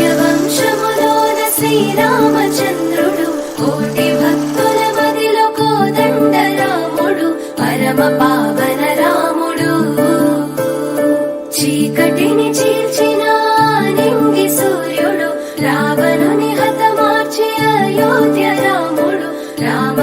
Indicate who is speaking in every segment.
Speaker 1: సూర్యవంశములోన శ్రీరామచంద్రుడు కోటి భక్తుల మదిలో కోదండ రాముడు పరమ పావన రాముడు చీకటిని చీల్చిన నింగి సూర్యుడు రావణుని హతమార్చి అయోధ్య రాముడు రామ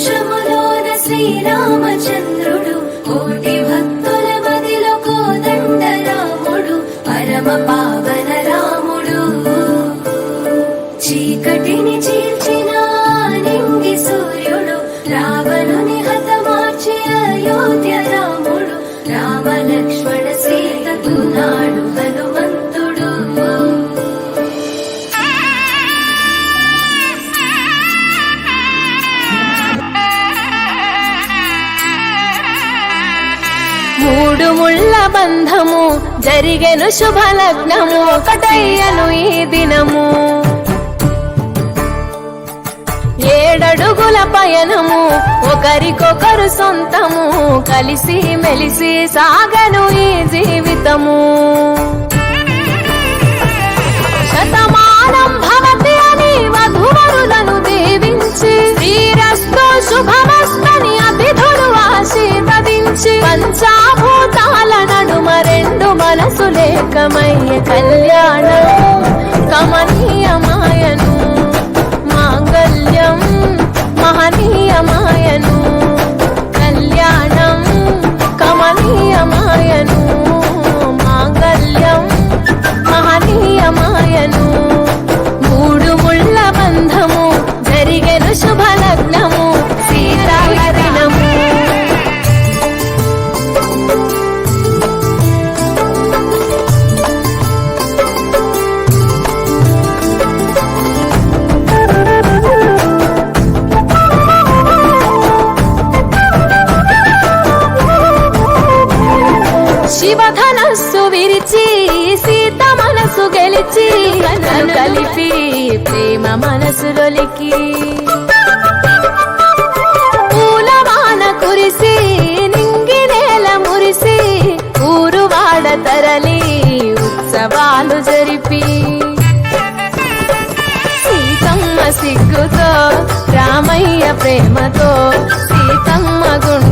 Speaker 1: వంశములోన శ్రీరామచంద్రుడు కోటి భక్తుల మదిలో కోదండ రాముడు పరమ పావన రాముడు. చీకటిని చీల్చిన నింగి సూర్యుడు రావణుని హతమార్చి అయోధ్య రాముడు రామ లక్ష్మణ సీతకు నాడు
Speaker 2: బంధము జరిగెను శుభలగ్నము ఒకటయ్యను ఈ దినము. ఏడడుగుల పయనము ఒకరికొకరు సొంతము కలిసి మెలిసి సాగను ఈ జీవితము. శతమానం భవతి అని వధువరులను దీవించి శ్రీరస్తు లేకమయ్య కళ్యాణం కమనీయమాయను మాంగళ్యం మహనీయమా మనసులొలికి పూలవాన కురిసి నింగి నేల మురిసి ఊరు వాడ తరలి ఉత్సవాలు జరిపి. సీతమ్మ సిగ్గుతో రామయ్య ప్రేమతో సీతమ్మ గుండె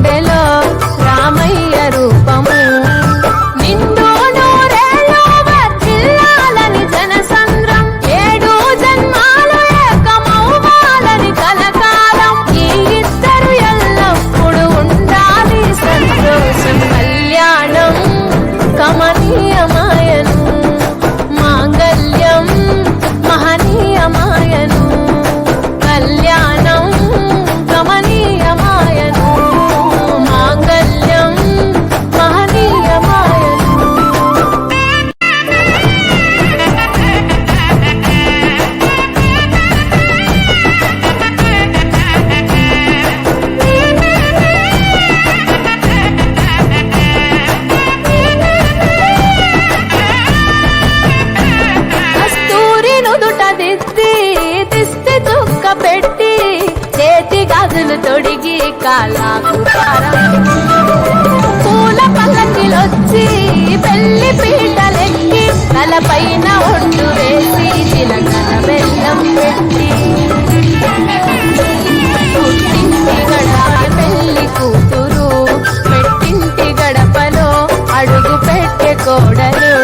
Speaker 2: తలపైన ఒడ్డు వేసి చిలకల బెల్లం పెట్టి. పుట్టింటి గడప పెళ్ళి కూతురు పెట్టింటి గడపలో అడుగు పెట్టే కోడలు.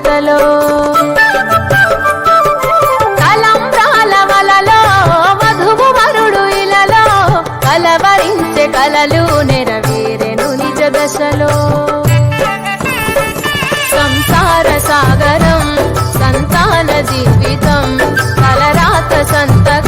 Speaker 2: కొలతలో తలంబ్రాల వలలో వధువు వరుడు ఇలలో కలవరించే కలలు నెరవేరెను నిజ దశలో. సంసార సాగరం సంతాన జీవితం కలరాత సంతక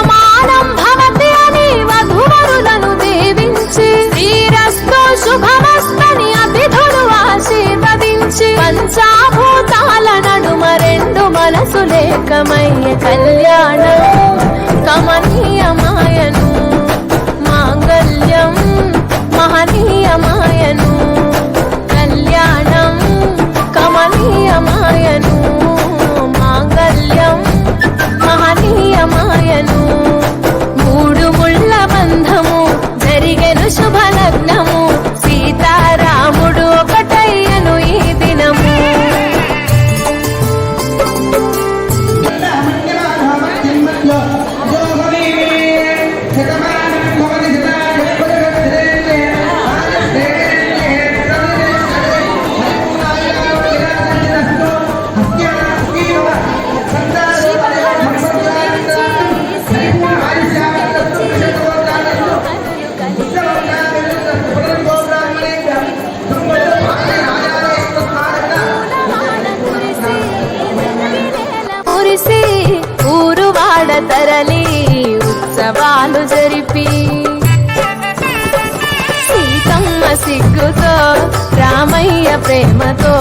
Speaker 2: മയ്യ കല്യാണ ప్రేమతో